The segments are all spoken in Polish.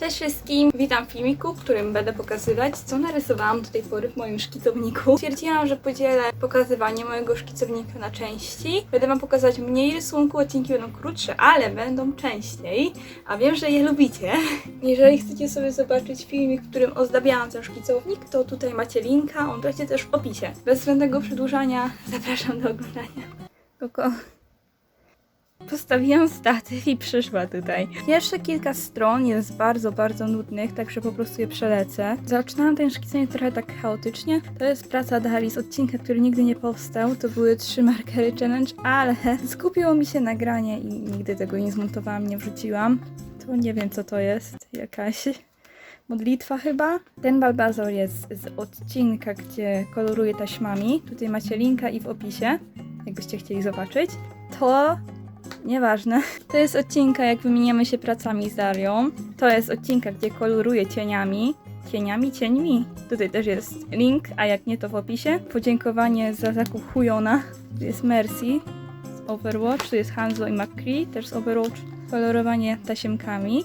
Cześć wszystkim! Witam w filmiku, w którym będę pokazywać, co narysowałam do tej pory w moim szkicowniku. Stwierdziłam, że podzielę pokazywanie mojego szkicownika na części. Będę Wam pokazać mniej rysunku, odcinki będą krótsze, ale będą częściej, a wiem, że je lubicie. Jeżeli chcecie sobie zobaczyć filmik, w którym ozdabiałam ten szkicownik, to tutaj macie linka, on będzie też w opisie. Bez zbędnego przedłużania zapraszam do oglądania. Koko. Postawiłam statyw i przyszła tutaj. Pierwsze kilka stron jest bardzo, bardzo nudnych, także po prostu je przelecę. Zaczynałam ten szkicenie trochę tak chaotycznie. To jest praca Dali z odcinka, który nigdy nie powstał. To były trzy markery challenge, ale skupiło mi się nagranie i nigdy tego nie zmontowałam, nie wrzuciłam. To nie wiem co to jest. Jakaś modlitwa chyba. Ten balbazor jest z odcinka, gdzie koloruję taśmami. Tutaj macie linka i w opisie, jakbyście chcieli zobaczyć. To Nieważne. To jest odcinka, jak wymieniamy się pracami z Darią. To jest odcinka, gdzie koloruję cieniami. Cieniami, cieńmi. Tutaj też jest link, a jak nie, to w opisie. Podziękowanie za zakup Huyona. Tu jest Mercy z Overwatch. Tu jest Hanzo i McCree, też z Overwatch. Kolorowanie tasiemkami.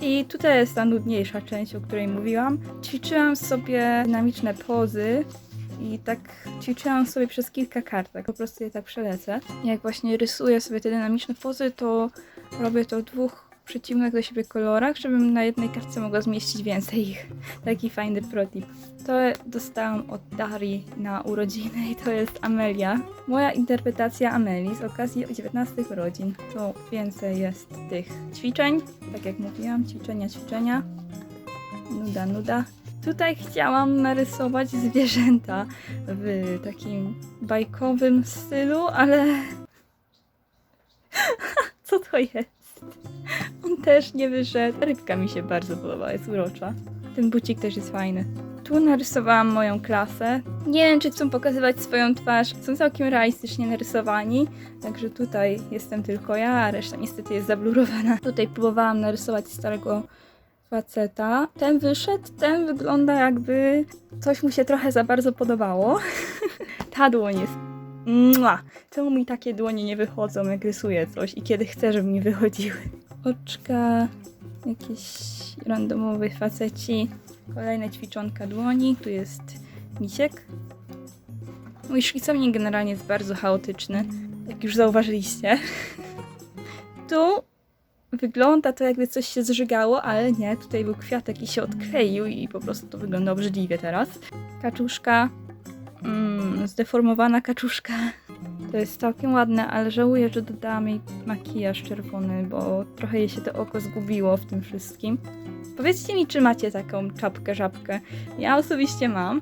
I tutaj jest ta nudniejsza część, o której mówiłam. Ćwiczyłam sobie dynamiczne pozy i tak ćwiczyłam sobie przez kilka kartek. Po prostu je tak przelecę. Jak właśnie rysuję sobie te dynamiczne pozy, to robię to w dwóch przeciwnych do siebie kolorach, żebym na jednej kartce mogła zmieścić więcej ich. Taki fajny protip. To dostałam od Darii na urodziny i to jest Amelia. Moja interpretacja Amelii z okazji 19 urodzin. To więcej jest tych ćwiczeń. Tak jak mówiłam, ćwiczenia, ćwiczenia. Nuda, nuda. Tutaj chciałam narysować zwierzęta w takim bajkowym stylu, ale. Co to jest? On też nie wyszedł. Rybka mi się bardzo podoba, jest urocza. Ten bucik też jest fajny. Tu narysowałam moją klasę. Nie wiem, czy chcą pokazywać swoją twarz. Są całkiem realistycznie narysowani. Także tutaj jestem tylko ja, a reszta niestety jest zablurowana. Tutaj próbowałam narysować starego faceta. Ten wyszedł, ten wygląda jakby coś mu się trochę za bardzo podobało. Ta dłoń jest. Mua! Czemu mi takie dłonie nie wychodzą, jak rysuję coś i kiedy chcę, żeby mi wychodziły? Oczka, jakieś randomowe faceci, kolejne ćwiczonka dłoni, tu jest misiek. Mój szkicownik generalnie jest bardzo chaotyczny, jak już zauważyliście. Tu Wygląda to jakby coś się zżygało, ale nie, tutaj był kwiatek i się odkleił i po prostu to wygląda obrzydliwie teraz. Kaczuszka, mm, zdeformowana kaczuszka. To jest całkiem ładne, ale żałuję, że dodałam jej makijaż czerwony, bo trochę jej się to oko zgubiło w tym wszystkim. Powiedzcie mi, czy macie taką czapkę, żabkę. Ja osobiście mam.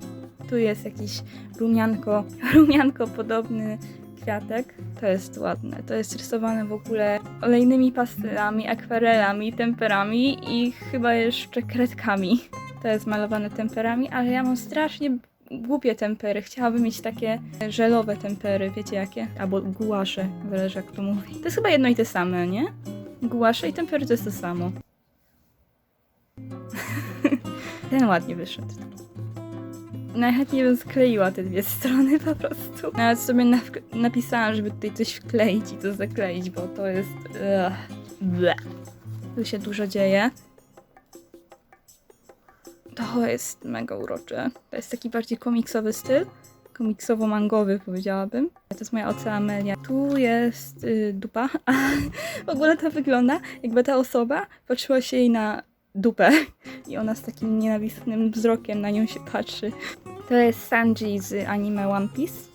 Tu jest jakiś rumianko, rumianko podobny kwiatek. To jest ładne. To jest rysowane w ogóle olejnymi pastelami, akwarelami, temperami i chyba jeszcze kredkami. To jest malowane temperami, ale ja mam strasznie głupie tempery. Chciałabym mieć takie żelowe tempery, wiecie jakie? Albo gułasze, zależy jak to mówi. To jest chyba jedno i te same, nie? Gułasze i tempery to jest to samo. Ten ładnie wyszedł. Najchętniej bym skleiła te dwie strony po prostu. Nawet sobie na napisałam, żeby tutaj coś wkleić i to zakleić, bo to jest... Ugh. Tu się dużo dzieje. To jest mega urocze. To jest taki bardziej komiksowy styl. Komiksowo-mangowy powiedziałabym. To jest moja oca Amelia. Tu jest y, dupa. A w ogóle to wygląda, jakby ta osoba patrzyła się jej na dupę i ona z takim nienawistnym wzrokiem na nią się patrzy. To jest Sanji z anime One Piece.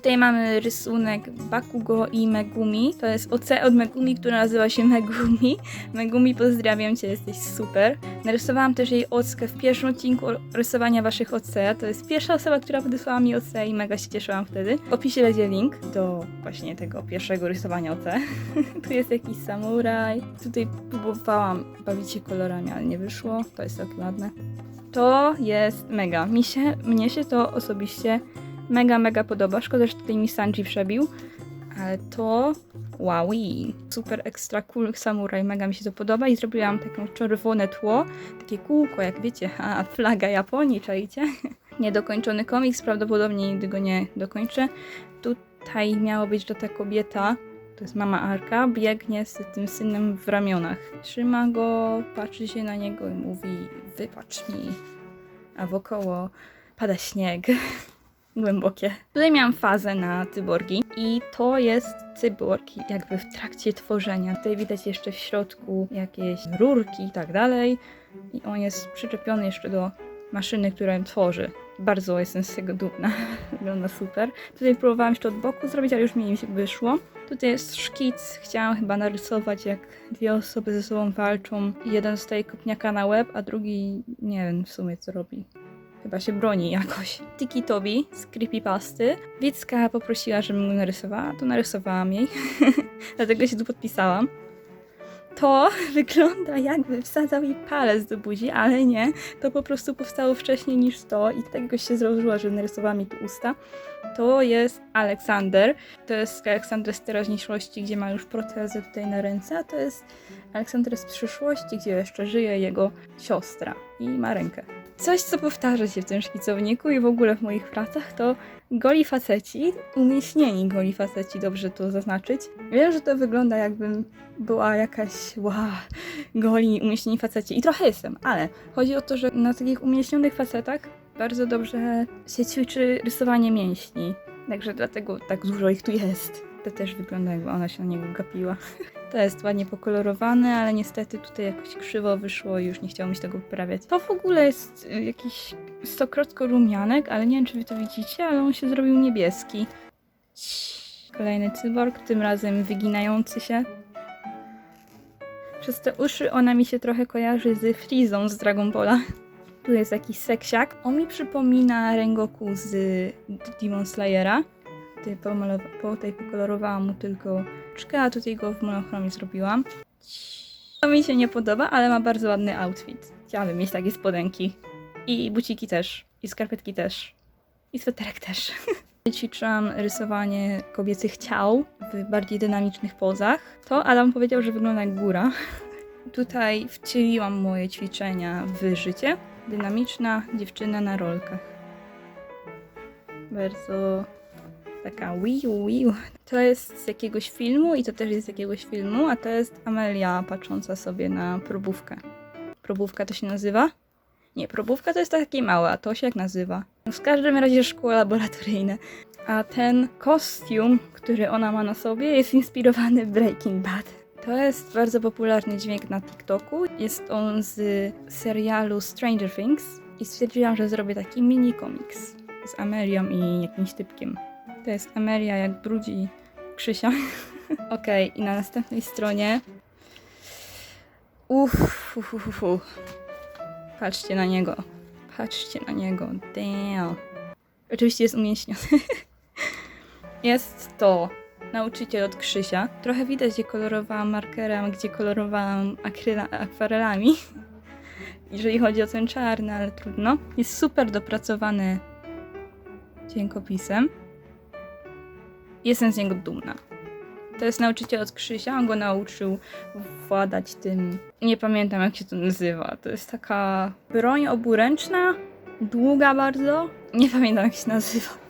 Tutaj mamy rysunek Bakugo i Megumi. To jest OC od Megumi, która nazywa się Megumi. Megumi, pozdrawiam Cię, jesteś super. Narysowałam też jej ockę w pierwszym odcinku rysowania Waszych OC. To jest pierwsza osoba, która podesłała mi OC i mega się cieszyłam wtedy. W opisie będzie link do właśnie tego pierwszego rysowania OC. tu jest jakiś samuraj. Tutaj próbowałam bawić się kolorami, ale nie wyszło. To jest tak ładne. To jest mega. Mi się, mnie się to osobiście mega, mega podoba. Szkoda, że tutaj mi Sanji przebił. Ale to wow, super extra cool samuraj, mega mi się to podoba i zrobiłam takie czerwone tło, takie kółko, jak wiecie, a flaga Japonii, czajcie? Niedokończony komiks, prawdopodobnie nigdy go nie dokończę. Tutaj miało być, że ta kobieta To jest mama Arka, biegnie z tym synem w ramionach. Trzyma go, patrzy się na niego i mówi: Wypacz mi. A wokoło pada śnieg. Głębokie. Tutaj miałam fazę na cyborgi i to jest cyborg jakby w trakcie tworzenia. Tutaj widać jeszcze w środku jakieś rurki i tak dalej. I on jest przyczepiony jeszcze do maszyny, która ją tworzy. Bardzo jestem z tego dumna. Wygląda super. Tutaj próbowałam jeszcze od boku zrobić, ale już mi nie wyszło. Tutaj jest szkic. Chciałam chyba narysować, jak dwie osoby ze sobą walczą. Jeden dostaje kopniaka na łeb, a drugi nie wiem w sumie co robi. Chyba się broni jakoś. Tiki Tobi z Creepypasty. Wicka poprosiła, żebym go narysowała, to narysowałam jej. Dlatego się tu podpisałam. To wygląda jakby wsadzał jej palec do buzi, ale nie. To po prostu powstało wcześniej niż to i tego się zrobiło, że narysowała mi tu usta. To jest Aleksander. To jest Aleksander z teraźniejszości, gdzie ma już protezę tutaj na ręce, a to jest Aleksander z przyszłości, gdzie jeszcze żyje jego siostra i ma rękę. Coś, co powtarza się w tym szkicowniku i w ogóle w moich pracach, to goli faceci, umieśnieni goli faceci, dobrze to zaznaczyć. Wiem, że to wygląda jakbym była jakaś, wow, goli umieśnieni faceci i trochę jestem, ale chodzi o to, że na takich umieśnionych facetach bardzo dobrze się ćwiczy rysowanie mięśni, także dlatego tak dużo ich tu jest. To też wygląda jakby ona się na niego gapiła. To jest ładnie pokolorowane, ale niestety tutaj jakoś krzywo wyszło i już nie chciało mi się tego poprawiać. To w ogóle jest y, jakiś stokrotko rumianek, ale nie wiem czy wy to widzicie, ale on się zrobił niebieski. Kolejny cyborg, tym razem wyginający się. Przez te uszy ona mi się trochę kojarzy z Frizą z Dragon Balla. Tu jest jakiś seksiak. On mi przypomina Rengoku z Demon Slayera. Tutaj, pomalowa- po, tutaj pokolorowałam mu tylko czkę, a tutaj go w monochromie zrobiłam. To mi się nie podoba, ale ma bardzo ładny outfit. Chciałabym mieć takie spodenki. I buciki też. I skarpetki też. I sweterek też. Ćwiczyłam rysowanie kobiecych ciał w bardziej dynamicznych pozach. To Adam powiedział, że wygląda jak góra. Tutaj wcieliłam moje ćwiczenia w życie. Dynamiczna dziewczyna na rolkach. Bardzo taka wiu, wiu. To jest z jakiegoś filmu i to też jest z jakiegoś filmu, a to jest Amelia patrząca sobie na probówkę. Probówka to się nazywa? Nie, probówka to jest takie małe, a to się jak nazywa? No w każdym razie szkło laboratoryjne. A ten kostium, który ona ma na sobie, jest inspirowany Breaking Bad. To jest bardzo popularny dźwięk na TikToku. Jest on z serialu Stranger Things i stwierdziłam, że zrobię taki mini komiks z Amelią i jakimś typkiem. To jest Amelia, jak brudzi Krzysia. Okej, i na następnej stronie. Uff, uff, uff, uff. Patrzcie na niego. Patrzcie na niego. Damn. Oczywiście jest umięśniony. jest to nauczyciel od Krzysia. Trochę widać, gdzie kolorowałam markerem, gdzie kolorowałam akwarelami. Jeżeli chodzi o ten czarny, ale trudno. Jest super dopracowany dźwiękopisem. Jestem z niego dumna. To jest nauczyciel od Krzysia, on go nauczył władać tym. Nie pamiętam jak się to nazywa. To jest taka broń oburęczna, długa bardzo. Nie pamiętam jak się nazywa.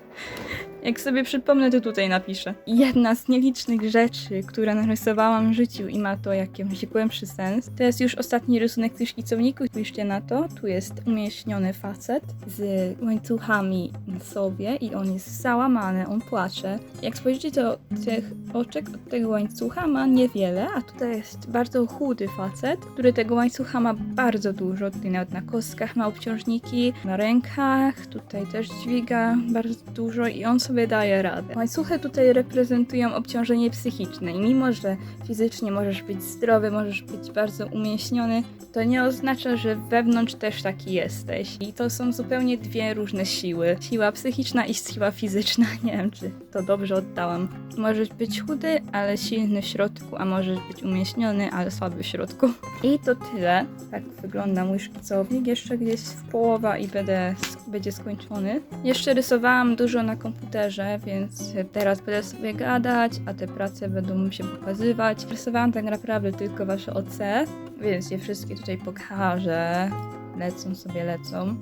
Jak sobie przypomnę, to tutaj napiszę. Jedna z nielicznych rzeczy, które narysowałam w życiu i ma to jakiś głębszy sens, to jest już ostatni rysunek w tym szkicowniku. Spójrzcie na to. Tu jest umieśniony facet z łańcuchami na sobie i on jest załamany, on płacze. Jak spojrzycie, to tych oczek od tego łańcucha ma niewiele, a tutaj jest bardzo chudy facet, który tego łańcucha ma bardzo dużo. Tutaj nawet na kostkach ma obciążniki, na rękach, tutaj też dźwiga bardzo dużo i on daje radę. Łańcuchy tutaj reprezentują obciążenie psychiczne i mimo, że fizycznie możesz być zdrowy, możesz być bardzo umięśniony, to nie oznacza, że wewnątrz też taki jesteś. I to są zupełnie dwie różne siły. Siła psychiczna i siła fizyczna. Nie wiem, czy to dobrze oddałam. Możesz być chudy, ale silny w środku, a możesz być umięśniony, ale słaby w środku. I to tyle. Tak wygląda mój szkicownik. Jeszcze gdzieś w połowa i będę, będzie skończony. Jeszcze rysowałam dużo na komputerze, więc teraz będę sobie gadać, a te prace będą mi się pokazywać. Rysowałam tak naprawdę tylko wasze OC, więc je wszystkie tutaj pokażę. Lecą sobie, lecą.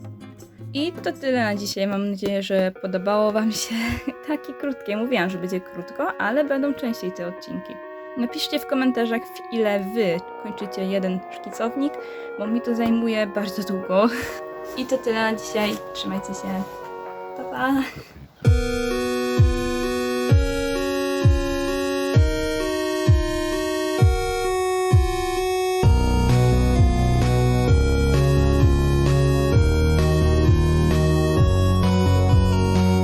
I to tyle na dzisiaj. Mam nadzieję, że podobało Wam się. Takie krótkie. Mówiłam, że będzie krótko, ale będą częściej te odcinki. Napiszcie w komentarzach, w ile Wy kończycie jeden szkicownik, bo mi to zajmuje bardzo długo. I to tyle na dzisiaj. Trzymajcie się. Pa, pa.